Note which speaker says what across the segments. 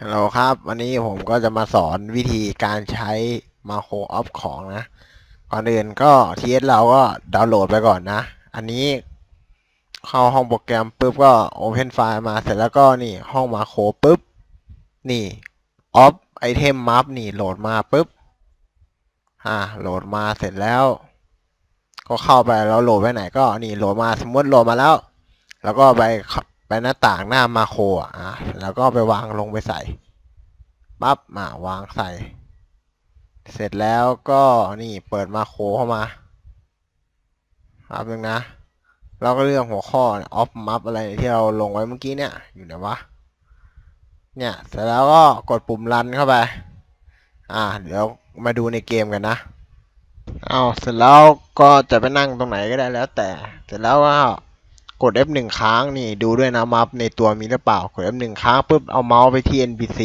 Speaker 1: ฮัลโหลครับ วันนี้ผมก็จะมาสอนวิธีการใช้มาโครออฟของนะ ก่อนอื่นก็ทีเอสเราก็ดาวน์โหลดไปก่อนนะ อันนี้เข้าห้องโปรแกรมปุ๊บก็ Open ไฟล์มาเสร็จแล้วก็นี่ห้องมาโครปุ๊บ นี่ออฟไอเทมมัฟนี่โหลดมาปุ๊บอ่าโหลดมาเสร็จแล้ว ก็เข้าไปเราโหลดไปไหนก็นี่โหลดมาสมมติโหลดมาแล้ว แล้วก็ไป ไปหน้าต่างหน้ามาโครอะอะแล้วก็ไปวางลงไปใส่ปั๊บมาวางใส่ เสร็จแล้วก็นี่เปิดมาโครเข้ามาครับนึงนะเราก็เลือกหัวข้อออฟมัฟอะไรที่เราลงไว้เมื่อกี้เนี่ย อยู่ไหนวะ เนี่ย เสร็จแล้วก็กดปุ่มรันเข้าไป อ่า เดี๋ยวมาดูในเกมกันนะ เอาเสร็จแล้วก็จะไปนั่งตรงไหนก็ได้แล้วแต่ เสร็จแล้วก็ กด F1 ค้างนี่ดูด้วยนะมัฟในตัวมีหรือเปล่า กด F1 ค้างปุ๊บเอาเมาส์ไปที่ NPC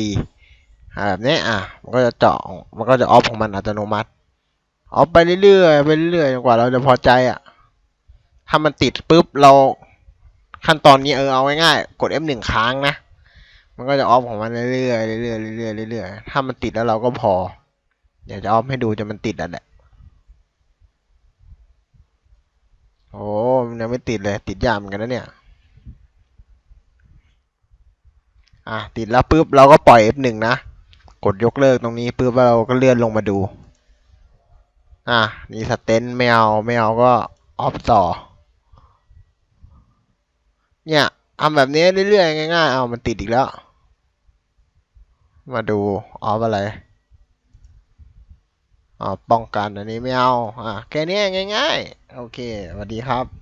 Speaker 1: แบบนี้อะมันก็จะเจาะมันก็จะออฟของมันอัตโนมัติออฟไปเรื่อยๆไปเรื่อยๆจนกว่าเราจะพอใจอะถ้ามันติดปุ๊บเราขั้นตอนนี้เออเอาง่ายๆกด F1 ค้างนะมันก็จะออฟของมันเรื่อยๆเรื่อยๆเรื่อยๆเรื่อยๆถ้ามันติดแล้วเราก็พอ เดี๋ยวจะออฟให้ดูจนมันติดอะแหละ โอ้มัน ยังไม่ติดเลย ติดยากเหมือนกันนะเนี่ย อะ ติดแล้วปุ๊บเราก็ปล่อย F1 นะ กดยกเลิกตรงนี้ปุ๊บเราก็เลื่อนลงมาดู อะ นี่สเตนไม่เอาไม่เอาก็ออฟต่อ เนี่ยทำแบบนี้เรื่อยๆง่ายๆ เอามันติดอีกแล้ว มาดูออฟอะไรอ๋อป้องกันอันนี้ไม่เอา อะ แค่นี้ง่ายๆ โอเค สวัสดีครับ